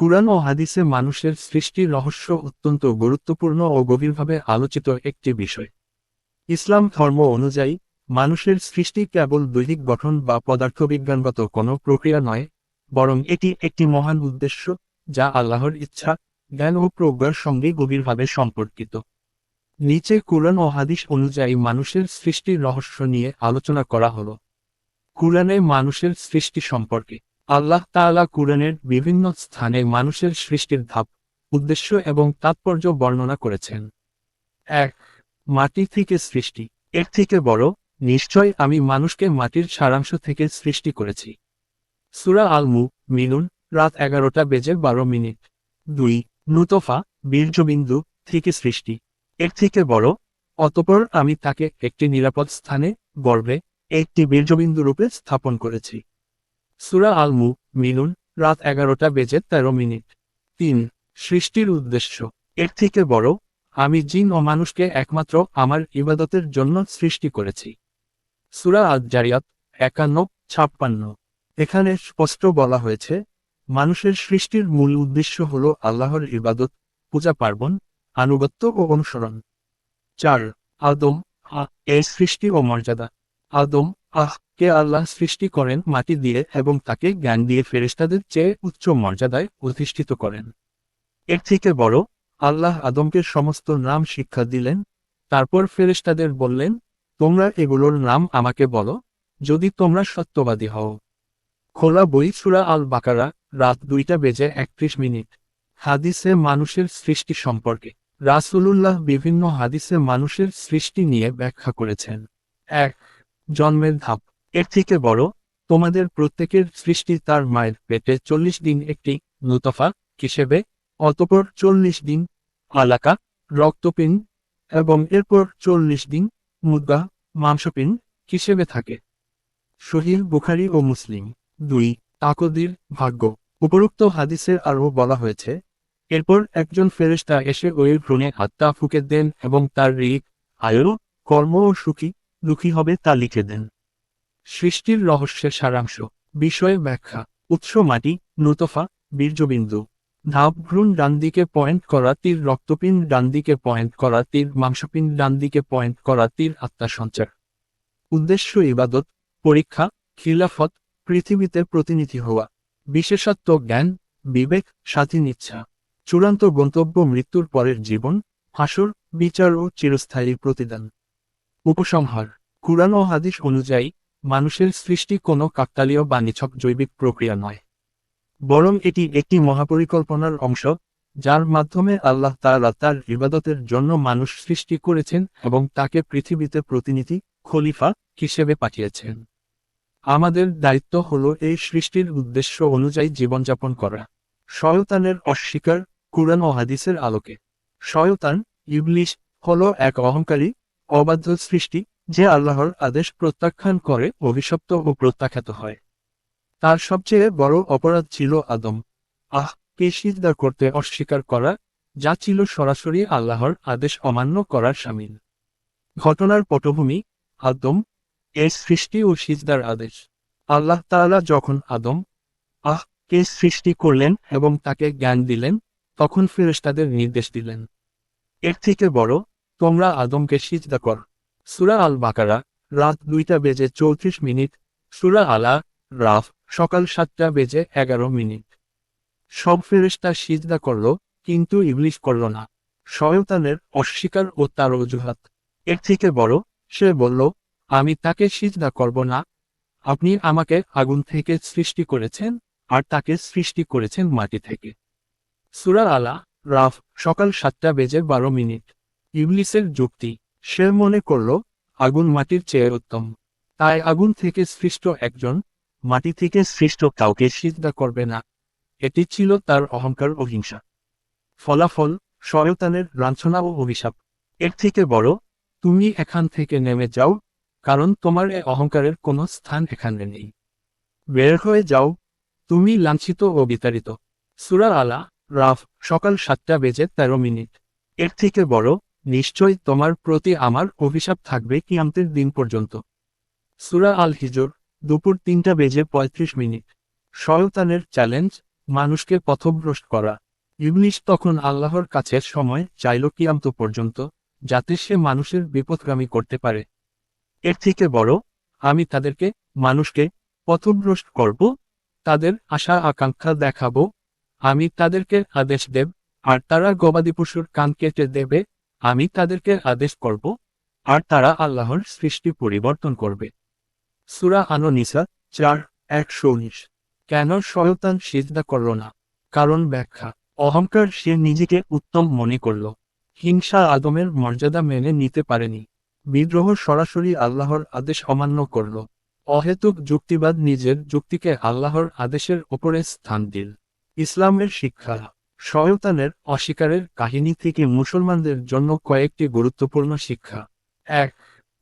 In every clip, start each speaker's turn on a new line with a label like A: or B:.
A: কুরআন ও হাদিসে মানুষের সৃষ্টির রহস্য অত্যন্ত গুরুত্বপূর্ণ ও গভীরভাবে আলোচিত একটি বিষয়। ইসলাম ধর্ম অনুযায়ী, মানুষের সৃষ্টি কেবল দৈহিক গঠন বা পদার্থবিজ্ঞানগত কোনো প্রক্রিয়া নয়, বরং এটি একটি মহান উদ্দেশ্য, যা আল্লাহর ইচ্ছা, জ্ঞান ও প্রজ্ঞার সঙ্গে গভীরভাবে সম্পর্কিত। নিচে কুরআন ও হাদিস অনুযায়ী মানুষের সৃষ্টির রহস্য নিয়ে আলোচনা করা হলো। কুরআনে মানুষের সৃষ্টি সম্পর্কে আল্লাহ তাআলা কুরআনের বিভিন্ন স্থানে মানুষের সৃষ্টির ধাপ, উদ্দেশ্য এবং তাৎপর্য বর্ণনা করেছেন। এক, মাটি থেকে সৃষ্টি। এর থেকে বড়, নিশ্চয় আমি মানুষকে মাটির সারাংশ থেকে সৃষ্টি করেছি। সুরা আলমু মিনুন রাত এগারোটা বেজে বারো মিনিট। দুই, নুতফা, বীর্যবিন্দু থেকে সৃষ্টি। এর থেকে বড়, অতপর আমি তাকে একটি নিরাপদ স্থানে গর্বে একটি বীর্যবিন্দু রূপে স্থাপন করেছি। সুরা আলমু, মিনুন, রাত এগারোটা বেজে তেরো মিনিট। তিন, সৃষ্টির উদ্দেশ্য। এর থেকে বড়, আমি জিন ও মানুষকে একমাত্র আমার ইবাদতের জন্য সৃষ্টি করেছি। সুরা আজ জারিয়াত একান্ন, ছাপ্পান্ন। এখানে স্পষ্ট বলা হয়েছে, মানুষের সৃষ্টির মূল উদ্দেশ্য হল আল্লাহর ইবাদত, পূজা পার্বণ, আনুগত্য ও অনুসরণ। চার, আদম, আহ, এর সৃষ্টি ও মর্যাদা। আদম, আহ কে আল্লাহ সৃষ্টি করেন মাটি দিয়ে এবং তাকে জ্ঞান দিয়ে ফেরেশতাদের চেয়ে উচ্চ মর্যাদায় প্রতিষ্ঠিত করেন। এর থেকে বড়, আল্লাহ আদমকে সমস্ত নাম শিক্ষা দিলেন, তারপর ফেরেশতাদের বললেন, তোমরা এগুলোর নাম আমাকে বলো, যদি তোমরা সত্যবাদী হও। খোলা বই সুরা আল বাকারা রাত দুইটা বেজে একত্রিশ মিনিট। হাদিসে মানুষের সৃষ্টি সম্পর্কে। রাসূলুল্লাহ বিভিন্ন হাদিসে মানুষের সৃষ্টি নিয়ে ব্যাখ্যা করেছেন। এক, জন্মের ধাপ। এর থেকে বড়, তোমাদের প্রত্যেকের সৃষ্টি তার মায়ের পেটে চল্লিশ দিন একটি নুতফা হিসেবে, অতপর চল্লিশ দিন আলাকা রক্তপিন এবং এরপর চল্লিশ দিন মুদ্রা মাংসপিন হিসেবে থাকে। শহীদ বুখারি ও মুসলিম দুই তাকদির ভাগ্য। উপরোক্ত হাদিসের আরও বলা হয়েছে, এরপর একজন ফেরেশতা এসে ওই ভ্রূণে হাত্তা ফুকে দেন এবং তার রিক আয়ু, কর্ম ও সুখী, দুঃখী হবে তা লিখে দেন। সৃষ্টির রহস্যের সারাংশ, বিষয়ে ব্যাখ্যা, উৎস মাটি, নুতফা, বীর্যবিন্দু, ধাপ ভ্রূণ ডান দিকে পয়েন্ট করা তীর রক্তপিন ডান দিকে পয়েন্ট করা তীর মাংসপিন ডান দিকে পয়েন্ট করা তীর, আত্মা সঞ্চার। উদ্দেশ্য ইবাদত, পরীক্ষা, খিলাফত, পৃথিবীতে প্রতিনিধি হওয়া, বিশেষত্ব জ্ঞান, বিবেক, স্বাধীন ইচ্ছা, চূড়ান্ত গন্তব্য মৃত্যুর পরের জীবন, হাসর, বিচার ও চিরস্থায়ী প্রতিদান। উপসংহার, কুরআন ও হাদিস অনুযায়ী মানুষের সৃষ্টি কোনো কাকতালীয় বা নিছক জৈবিক প্রক্রিয়া নয়। বরং এটি একটি মহাপরিকল্পনার অংশ, যার মাধ্যমে আল্লাহ তাআলা তার ইবাদতের জন্য মানুষ সৃষ্টি করেছেন এবং তাকে পৃথিবীতে প্রতিনিধি, খলিফা হিসেবে পাঠিয়েছেন। আমাদের দায়িত্ব হল এই সৃষ্টির উদ্দেশ্য অনুযায়ী জীবনযাপন করা। শয়তানের অস্বীকার কুরআন ও হাদিসের আলোকে। শয়তান, ইবলিশ হল এক অহংকারী, অবাধ্য সৃষ্টি যে আল্লাহর আদেশ প্রত্যাখ্যান করে, অভিশপ্ত ও প্রত্যাখ্যাত হয়। তার সবচেয়ে বড় অপরাধ ছিল আদম। আহ, কে সিজদা করতে অস্বীকার করা, যা ছিল সরাসরি আল্লাহর আদেশ অমান্য করার সামিল। ঘটনার পটভূমি, আদম, এর সৃষ্টি ও সিজদার আদেশ। আল্লাহ তাআলা যখন আদম, আহ, কে সৃষ্টি করলেন এবং তাকে জ্ঞান দিলেন, তখন ফেরেশতাদের নির্দেশ দিলেন। এর থেকে বড়, তোমরা আদমকে সিজদা কর। সুরা আল বাকারা রাত দুইটা বেজে চৌত্রিশ মিনিট। সুরা আলা, রাফ, সকাল সাতটা বেজে এগারো মিনিট। সব ফেরেশতা সিজদা করল, কিন্তু ইবলিশ করল না। শয়তানের অস্বীকার ও তার অজুহাত। এর থেকে বড়, সে বলল, আমি তাকে সিজদা করব না। আপনি আমাকে আগুন থেকে সৃষ্টি করেছেন, আর তাকে সৃষ্টি করেছেন মাটি থেকে। সুরা আলা, রাফ, সকাল সাতটা বেজে বারো মিনিট। ইবলিসের যুক্তি। সে মনে করল, আগুন মাটির চেয়ে উত্তম। তাই আগুন থেকে সৃষ্ট একজন মাটি থেকে সৃষ্ট কাউকে সিজদা করবে না। এটি ছিল তার অহংকার ও হিংসা। ফলাফল, শয়তানের লাঞ্ছনা ও অভিশাপ। এর থেকে বড়, তুমি এখান থেকে নেমে যাও, কারণ তোমার এ অহংকারের কোনো স্থান এখানে নেই। বের হয়ে যাও। তুমি লাঞ্ছিত ও বিতাড়িত। সুরা আলা রাফ, সকাল সাতটা বেজে তেরো মিনিট। এর থেকে বড় নিশ্চয় তোমার প্রতি আমার অভিশাপ থাকবে কিয়ামতের দিন পর্যন্ত। সুরা আল হিজর দুপুর তিনটা বেজে পঁয়ত্রিশ মিনিট। শয়তানের চ্যালেঞ্জ মানুষকে পথভ্রষ্ট করা। ইবলিশ তখন আল্লাহর কাছে সময় চাইল কিয়ামত পর্যন্ত, যাতে সে মানুষের বিপদগামী করতে পারে। এর থেকে বড়, আমি তাদেরকে, মানুষকে, পথভ্রষ্ট করব, তাদের আশা আকাঙ্ক্ষা দেখাবো, আমি তাদেরকে আদেশ দেব, আর তারা গবাদি পশুর কান কেটে দেবে আমি তাদেরকে আদেশ করব, আর তারা আল্লাহর সৃষ্টি পরিবর্তন করবে। সুরা আনো নিসা চার, একশো উনিশ। কেন শয়তান সিজদা করল না? কারণ ব্যাখ্যা, অহংকার সে নিজেকে উত্তম মনে করল। হিংসা আদমের মর্যাদা মেনে নিতে পারেনি। বিদ্রোহ সরাসরি আল্লাহর আদেশ অমান্য করল। অহেতুক যুক্তিবাদ নিজের যুক্তিকে আল্লাহর আদেশের ওপরে স্থান দিল। ইসলামের শিক্ষা শয়তানের অস্বীকারের কাহিনী থেকে মুসলমানদের জন্য কয়েকটি গুরুত্বপূর্ণ শিক্ষা। এক,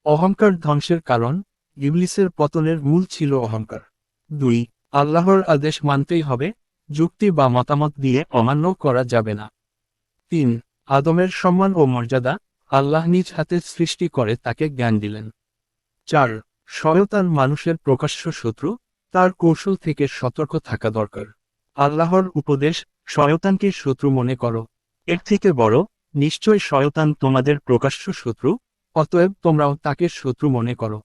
A: অহংকার ধ্বংসের কারণ, ইবলিসের পতনের মূল ছিল অহংকার। দুই, আল্লাহর আদেশ মানতেই হবে, যুক্তি বা মতামত দিয়ে অমান্য করা যাবে না। তিন, আদমের সম্মান ও মর্যাদা, আল্লাহ নিজ হাতে সৃষ্টি করে তাকে জ্ঞান দিলেন। চার, শয়তান মানুষের প্রকাশ্য শত্রু, তার কৌশল থেকে সতর্ক থাকা দরকার। আল্লাহর উপদেশ শয়তানকে শত্রু মনে করো। এর থেকে বড়, নিশ্চয় শয়তান তোমাদের প্রকাশ্য শত্রু, অতএব তোমরাও তাকে শত্রু মনে করো।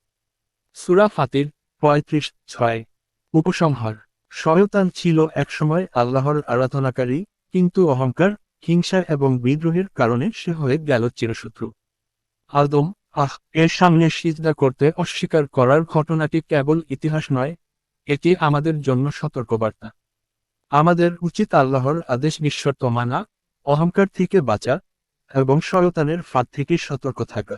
A: সুরা ফাতির, পঁয়ত্রিশ, ছয়। উপসংহার, শয়তান ছিল একসময় আল্লাহর আরাধনাকারী, কিন্তু অহংকার, হিংসা এবং বিদ্রোহের কারণে সে হয়ে গেল চিরশত্রু। আদম, আহ, এর সামনে সিজদা করতে অস্বীকার করার ঘটনাটি কেবল ইতিহাস নয়, এটি আমাদের জন্য সতর্কবার্তা। আমাদের উচিত আল্লাহর আদেশ নিঃশর্ত মানা, অহংকার থেকে বাঁচা, এবং শয়তানের ফাঁদ থেকে সতর্ক থাকা।